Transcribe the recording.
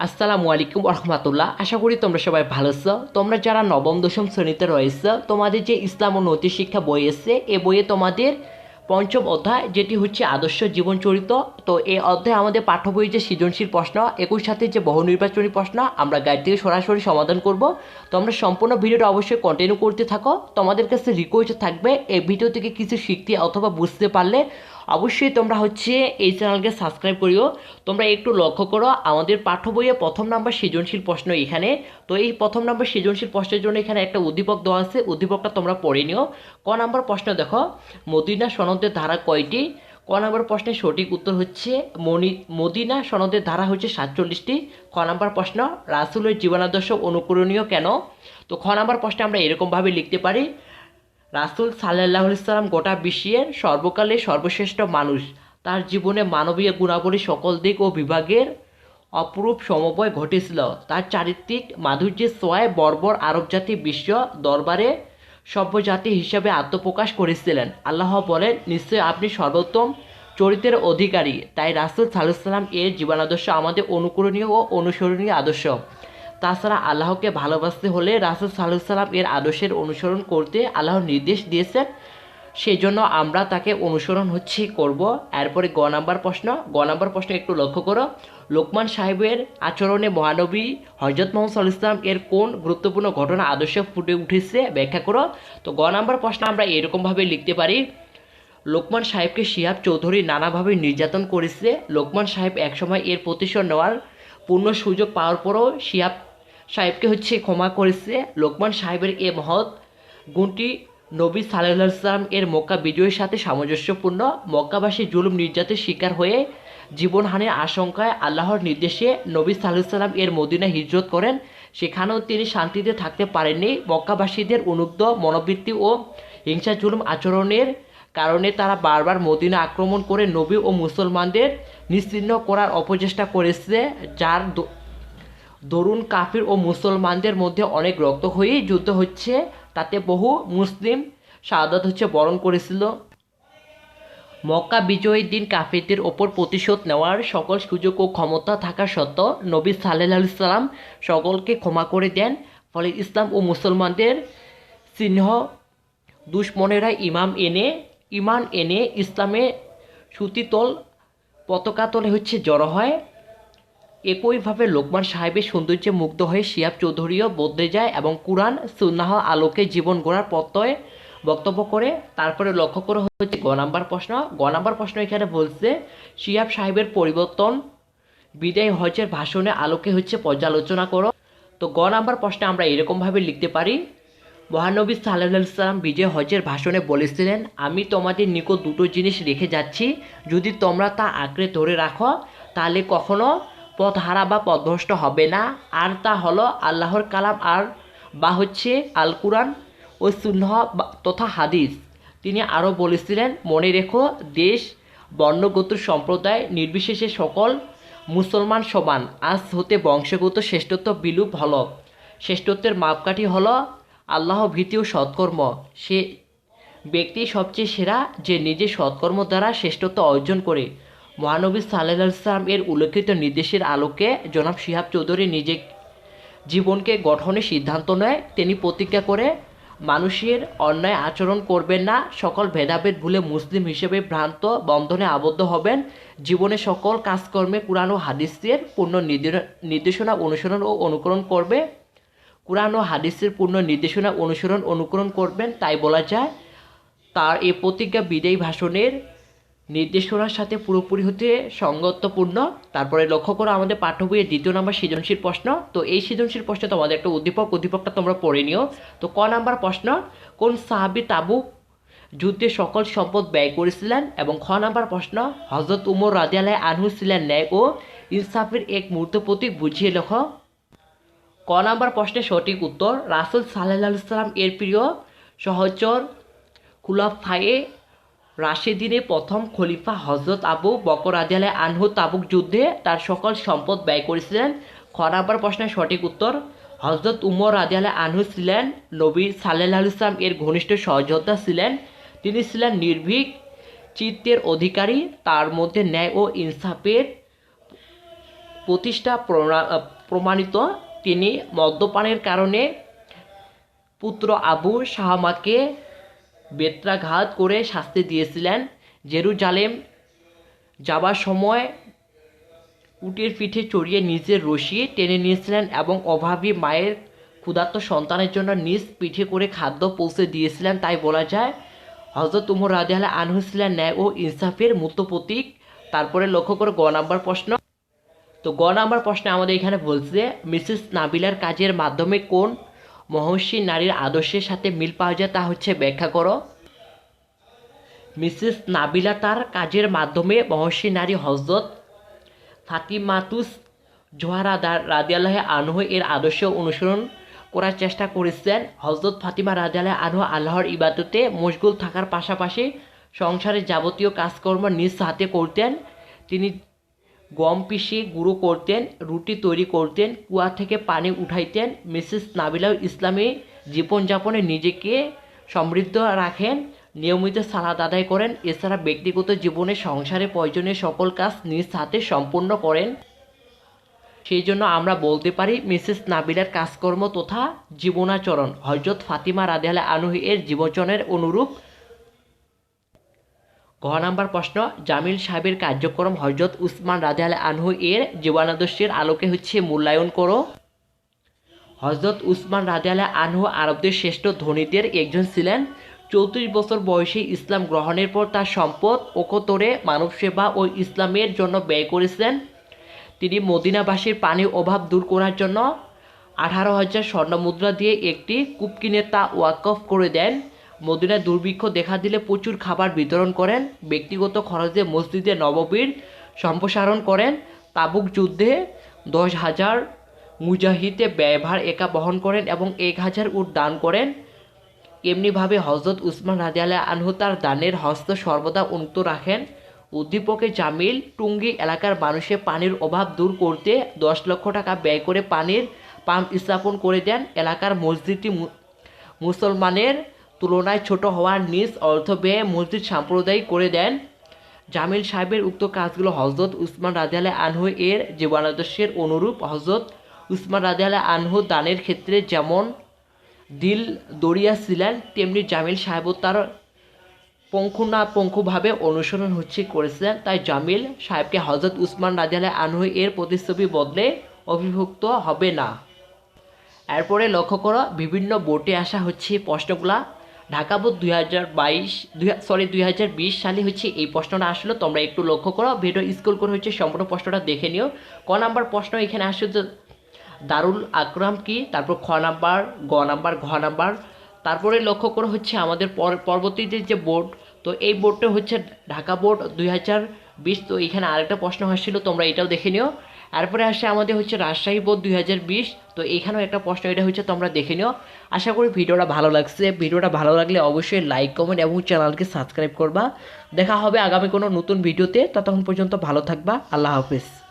আসসালামু আলাইকুম রহমতুল্লাহ আশা করি তোমরা সবাই ভালো আছো। তোমরা যারা নবম, দশম শ্রেণীতে রয়েছে, তোমাদের যে ইসলাম ও নৈতিক শিক্ষা বই এসছে এ বইয়ে তোমাদের পঞ্চম অধ্যায়, যেটি হচ্ছে আদর্শ জীবন চরিত। তো এই অধ্যায়ে আমাদের পাঠ্য বইয়ের যে সৃজনশীল প্রশ্ন, একই সাথে যে বহু নির্বাচনী প্রশ্ন, আমরা গাইড থেকে সরাসরি সমাধান করব। তোমরা সম্পূর্ণ ভিডিওটা অবশ্যই কন্টিনিউ করতে থাকো। তোমাদের কাছে রিকোয়েস্ট থাকবে, এই ভিডিও থেকে কিছু শিখতে অথবা বুঝতে পারলে অবশ্যই তোমরা হচ্ছে এই চ্যানেলকে সাবস্ক্রাইব করিও। তোমরা একটু লক্ষ্য করো, আমাদের পাঠ্য বইয়ে প্রথম নাম্বার সৃজনশীল প্রশ্ন এখানে। তো এই প্রথম নাম্বার সৃজনশীল প্রশ্নের জন্য এখানে একটা উদ্দীপক দেওয়া আছে, উদ্দীপকটা তোমরা পড়ে নিও। ক নাম্বার প্রশ্ন দেখো, মদিনা সনদের ধারা কয়টি? ক নাম্বার প্রশ্নের সঠিক উত্তর হচ্ছে মনি, মদিনা সনদের ধারা হচ্ছে সাতচল্লিশটি। খ নাম্বার প্রশ্ন, রাসুলের জীবনাদর্শ অনুকরণীয় কেন? তো খ নাম্বার প্রশ্নে আমরা এরকমভাবে লিখতে পারি রাসুল সাল্লাহ ইসলাম গোটা বিশ্বের সর্বকালে সর্বশ্রেষ্ঠ মানুষ। তার জীবনে মানবীয় গুণাবলী সকল দিক ও বিভাগের অপরূপ সমবয় ঘটেছিল। তার চারিত্রিক মাধুর্যের সোয়ায় বর্বর আরব জাতি বিশ্ব দরবারে সভ্যজাতি হিসাবে আত্মপ্রকাশ করেছিলেন। আল্লাহ বলেন, নিশ্চয় আপনি সর্বোত্তম চরিত্রের অধিকারী। তাই রাসুল সাল্লাহ সাল্লাম এর জীবনাদর্শ আমাদের অনুকরণীয় ও অনুসরণীয় আদর্শ। তাছাড়া আল্লাহকে ভালোবাসতে হলে রাসুল সাল্লাহ সাল্লাম এর আদর্শের অনুসরণ করতে আল্লাহর নির্দেশ দিয়েছেন। সেই জন্য আমরা তাকে অনুসরণ হচ্ছে করব। এরপরে গ নাম্বার প্রশ্ন, গ নাম্বার প্রশ্ন একটু লক্ষ্য করো। লোকমান সাহেবের আচরণে মহানবী হজরত মোহাম্মদ ইসলাম এর কোন গুরুত্বপূর্ণ ঘটনা আদর্শ ফুটে উঠেছে ব্যাখ্যা করো। তো গ নাম্বার প্রশ্ন আমরা এরকমভাবে লিখতে পারি। লোকমান সাহেবকে শিহাব চৌধুরী নানাভাবে নির্যাতন করেছে। লোকমান সাহেব একসময় এর প্রতিশোধ নেওয়ার পূর্ণ সুযোগ পাওয়ার পরও শিহাব সাহেবকে হচ্ছে ক্ষমা করেছে। লোকমান সাহেবের এ মহৎ গুণটি নবী সাল্লাম এর মক্কা বিজয়ের সাথে সামঞ্জস্যপূর্ণ। মক্কাবাসী জুলুম নির্যাতের শিকার হয়ে জীবনহানির আশঙ্কায় আল্লাহর নির্দেশে নবী সাল্লাম এর মদিনা হিজরত করেন। সেখানেও তিনি শান্তিতে থাকতে পারেননি। মক্কাবাসীদের অনুগ্ধ মনোবৃত্তি ও হিংসা জুলুম আচরণের কারণে তারা বারবার মদিনা আক্রমণ করে নবী ও মুসলমানদের নিশ্চিহ্ন করার অপচেষ্টা করেছে, যার দরুন কাফির ও মুসলমানদের মধ্যে অনেক রক্ত হয়েই যুদ্ধ হচ্ছে। তাতে বহু মুসলিম শাহাদত হচ্ছে বরণ করেছিল। মক্কা বিজয়ের দিন কাফিরদের ওপর প্রতিশোধ নেওয়ার সকল সুযোগ ও ক্ষমতা থাকা সত্ত্বেও নবী সাল্লাহ সাল্লাম সকলকে ক্ষমা করে দেন। ফলে ইসলাম ও মুসলমানদের চিহ্ন দুশ্মনেরা ইমাম এনে, ইমান এনে ইসলামে সুতিতল পতাকা তলে হচ্ছে জড়ো হয়। একইভাবে লোকমান সাহেবের সৌন্দর্যে মুগ্ধ হয়ে শিয়াব চৌধুরীও বদলে যায় এবং কুরআন, সুন্নাহ, আলোকে জীবন গড়ার পত্তয়ে বক্তব্য করে। তারপরে লক্ষ্য করে হচ্ছে গ নাম্বার প্রশ্ন। গ নাম্বার প্রশ্ন এখানে বলছে, শিয়াব সাহেবের পরিবর্তন বিদায় হজের ভাষণে আলোকে হচ্ছে পর্যালোচনা করো। তো গ নাম্বার প্রশ্নে আমরা এরকমভাবে লিখতে পারি, মহানবী সাল্লাহ সাল্লাম বিজয় হজের ভাষণে বলেছিলেন, আমি তোমাদের নিকট দুটো জিনিস রেখে যাচ্ছি। যদি তোমরা তা আঁকড়ে ধরে রাখো, তাহলে কখনো পথ হারা বা পথভ্রষ্ট হবে না। আর তা হলো আল্লাহর কালাম আর বা হচ্ছে আল কুরআন ও সুন্নাহ তথা হাদিস। তিনি আরও বলেছিলেন, মনে রেখো, দেশ, বর্ণগত সম্প্রদায় নির্বিশেষে সকল মুসলমান সমান। আজ হতে বংশগত শ্রেষ্ঠত্ব বিলুপ হল। শ্রেষ্ঠত্বের মাপকাঠি হলো আল্লাহ ভীতি ও সৎকর্ম। সে ব্যক্তি সবচেয়ে সেরা যে নিজের সৎকর্ম দ্বারা শ্রেষ্ঠত্ব অর্জন করে। মহানবী সাল্লাম এর উল্লেখিত নির্দেশের আলোকে জনাব শিহাব চৌধুরী নিজে জীবনকে গঠনের সিদ্ধান্ত নেয়। তিনি প্রতিজ্ঞা করে, মানুষের অন্যায় আচরণ করবেন না, সকল ভেদাভেদ ভুলে মুসলিম হিসেবে ভ্রান্ত বন্ধনে আবদ্ধ হবেন। জীবনে সকল কাজকর্মে কোরআন ও হাদিসের পূর্ণ নির্দে- নির্দেশনা অনুসরণ ও অনুকরণ করবে। কোরআন ও হাদিসের পূর্ণ নির্দেশনা অনুসরণ, অনুকরণ করবেন, তাই বলা যায়, তার এই প্রতিজ্ঞা বিদায়ী ভাষণের নির্দেশনার সাথে পুরোপুরি হতে সঙ্গতপূর্ণ তারপরে লক্ষ্য করো, আমাদের পাঠ্য বইয়ের দ্বিতীয় নাম্বার সৃজনশীল প্রশ্ন। তো এই সৃজনশীল প্রশ্নে তোমাদের একটা উদ্দীপক, উদ্দীপকটা তোমরা পড়ে নিও। তো ক নাম্বার প্রশ্ন, কোন সাহাবি তাবু যুদ্ধে সকল সম্পদ ব্যয় করেছিলেন? এবং খ নাম্বার প্রশ্ন হজরত উমর রাজিয়ালায় আনহু ছিলেন ন্যায় ও ইনসাফের এক মূর্ত প্রতীক বুঝিয়ে লেখো। ক নাম্বার প্রশ্নের সঠিক উত্তর, রাসুল সাল্লাহ সাল্লাম এর প্রিয় সহচর খুলাফায়ে রাশেদিনে প্রথম খলিফা হজরত আবু বকর রাজিয়ালে আনহু তাবুক যুদ্ধে তার সকল সম্পদ ব্যয় করেছিলেন। খ প্রশ্নের সঠিক উত্তর হজরত উমর রাজিয়ালে আনহু ছিলেন নবী সাল্লাহ ইসলাম এর ঘনিষ্ঠ সহযোদ্ধা ছিলেন। তিনি ছিলেন নির্ভীক, চিত্তের অধিকারী, তার মধ্যে ন্যায় ও ইনসাফের প্রতিষ্ঠা প্রমাণিত। তিনি মদ্যপানের কারণে পুত্র আবু শাহামাকে বেত্রাঘাত করে শাস্তি দিয়েছিলেন। জেরুজালেম যাবার সময় উটের পিঠে চড়িয়ে নিজের রশি টেনে নিয়েছিলেন এবং অভাবী মায়ের ক্ষুধার্ত সন্তানের জন্য নিজ পিঠে করে খাদ্য পৌঁছে দিয়েছিলেন, তাই বলা যায় হজরত উমর রাজি রাজিয়াল আনহু ছিলেন ন্যায় ও ইনসাফের মূর্ত প্রতীক। তারপরে লক্ষ্য করে, গ নাম্বার প্রশ্ন। তো গ নাম্বার প্রশ্নে আমাদের এখানে বলছে, মিসেস নাবিলার কাজের মাধ্যমে কোন মহর্ষি নারীর আদর্শের সাথে মিল পাওয়া যায় তা হচ্ছে ব্যাখ্যা করো। মিসেস নাবিলা তার কাজের মাধ্যমে মহর্ষি নারী হজরত ফাতিমাতুস জোহারা রাদিয়াল্লাহ আনহু এর আদর্শ অনুসরণ করার চেষ্টা করেছেন। হজরত ফাতিমা রাদিয়াল্লাহ আনহু আল্লাহর ইবাদতে মশগুল থাকার পাশাপাশি সংসারের যাবতীয় কাজকর্ম নিজ হাতে করতেন। তিনি গম পিষে, গুঁড়ো করতেন, রুটি তৈরি করতেন, কুয়া থেকে পানি উঠাইতেন। মিসেস নাবিলাও ইসলামী জীবনযাপনে নিজেকে সমৃদ্ধ রাখেন, নিয়মিত সালাদ আদায় করেন, এছাড়া ব্যক্তিগত জীবনে সংসারে প্রয়োজনীয় সকল কাজ নিজ হাতে সম্পন্ন করেন। সেই জন্য আমরা বলতে পারি, মিসেস নাবিলার কাজকর্ম তথা জীবনাচরণ হজরত ফাতিমা রাদিয়াল আনহু এর জীবনচরণের অনুরূপ ঘ নাম্বার প্রশ্ন, জামিল সাহেবের কার্যক্রম হজরত উসমান রাদিয়াল আনহু এর জীবনাদর্শের আলোকে হচ্ছে মূল্যায়ন করো। হজরত উসমান রাদিয়াল আনহু আরবদের শ্রেষ্ঠ ধনীদের একজন ছিলেন। চৌত্রিশ বছর বয়সে ইসলাম গ্রহণের পর তার সম্পদ ওকতরে মানব সেবা ও ইসলামের জন্য ব্যয় করেছেন। তিনি মদিনাবাসীর পানির অভাব দূর করার জন্য আঠারো হাজার স্বর্ণমুদ্রা দিয়ে একটি কূপ কিনে তা ওয়াকফ করে দেন। মদিনায় দুর্ভিক্ষ দেখা দিলে প্রচুর খাবার বিতরণ করেন। ব্যক্তিগত খরচে মসজিদে নববীর সম্প্রসারণ করেন। তাবুক যুদ্ধে দশ হাজার মুজাহিদে ব্যয়ভার একা বহন করেন এবং এক হাজার উট দান করেন। এমনিভাবে হজরত উসমান রাজিয়াল আনহু তার দানের হস্ত সর্বদা উন্নত রাখেন। উদ্দীপকে জামিল, টুঙ্গি এলাকার মানুষের পানির অভাব দূর করতে দশ লক্ষ টাকা ব্যয় করে পানির পাম্প স্থাপন করে দেন। এলাকার মসজিদটি মুসলমানের তুলনায় ছোট হওয়ার নিজ অর্থ ব্যয়ে মসজিদ সাম্প্রদায়িক করে দেন। জামিল সাহেবের উক্ত কাজগুলো হজরত উসমান রাজিয়াল আনহু এর জীবনাদর্শের অনুরূপ। হজরত উসমান রাজিয়াল আনহু দানের ক্ষেত্রে যেমন দিল দরিয়া ছিলেন, তেমনি জামিল সাহেবও তার পঙ্খু পঙ্খুনাপঙ্খুভাবে অনুসরণ হচ্ছে করেছিলেন। তাই জামিল সাহেবকে হজরত উসমান রাজিয়াল আনহু এর প্রতিচ্ছবি বদলে অভিভুক্ত হবে না। এরপরে লক্ষ্য করো, বিভিন্ন বোর্ডে আসা হচ্ছে প্রশ্নগুলা। ঢাকা বোর্ড দুই হাজার বাইশ সরি দুই হাজার বিশ সালে হচ্ছে এই প্রশ্নটা আসলো। তোমরা একটু লক্ষ্য করো, ভিডিও স্কুল করে হচ্ছে সম্পূর্ণ প্রশ্নটা দেখে নিও। ক নাম্বার প্রশ্ন এখানে আসছে দারুল আকরাম কি? তারপর খ নাম্বার, গ নাম্বার, ঘ নাম্বার। তারপরে লক্ষ্য করে হচ্ছে আমাদের পর- পরবর্তীতে যে বোর্ড, তো এই বোর্ডটা হচ্ছে ঢাকা বোর্ড দুই হাজার বিশ। তো এখানে আরেকটা প্রশ্ন আসছিল, তোমরা এটাও দেখে নিও। এরপরে আসে আমাদের হচ্ছে রাজশাহী বোধ দুই হাজার বিশ। তো এখানেও একটা প্রশ্ন, এটা হচ্ছে তোমরা দেখে নিও। আশা করি ভিডিওটা ভালো লাগছে। ভিডিওটা ভালো লাগলে অবশ্যই লাইক, কমেন্ট এবং চ্যানেলকে সাবস্ক্রাইব করবা। দেখা হবে আগামী কোনো নতুন ভিডিওতে। ততক্ষণ পর্যন্ত ভালো থাকবা। আল্লাহ হাফিজ।